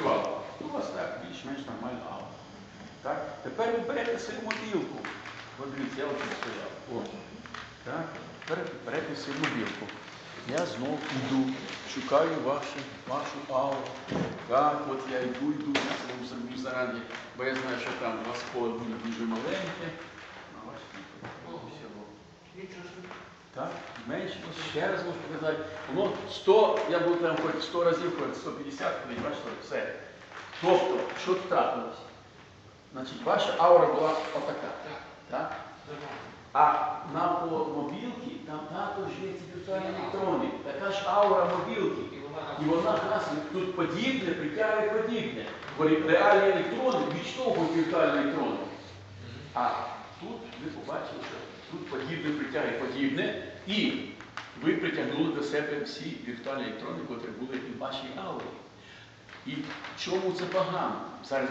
спрацювало. Ну, У вас так, більш-менш нормальна аура. Так? Тепер ви берете свою мобілку. От дивіться, я ось. О. Так? Тепер берете свою мобілку. Я знов йду, шукаю вашу, вашу ауру. Так, от я йду, йду, я вам зроблю зарані, бо я знаю, що там у вас поле буде дуже маленьке. А ваш всього. Так, менше, ще раз можу показати. Воно 100, я буду там хоч 100 разів, хоч 150, хоч бачите, все. Тобто, що тут трапилось? Значить, ваша аура була отака. Так? А навколо мобілки там також є ці віртуальні електрони. Така ж аура мобілки. І вона нас тут подібне, притягує подібне. Бо реальні електрони відштовхують віртуальні електрони. А тут ви побачили, що тут подібне притягує подібне, і ви притягнули до себе всі віртуальні електрони, котрі були і в вашій аурі. І чому це погано? Зараз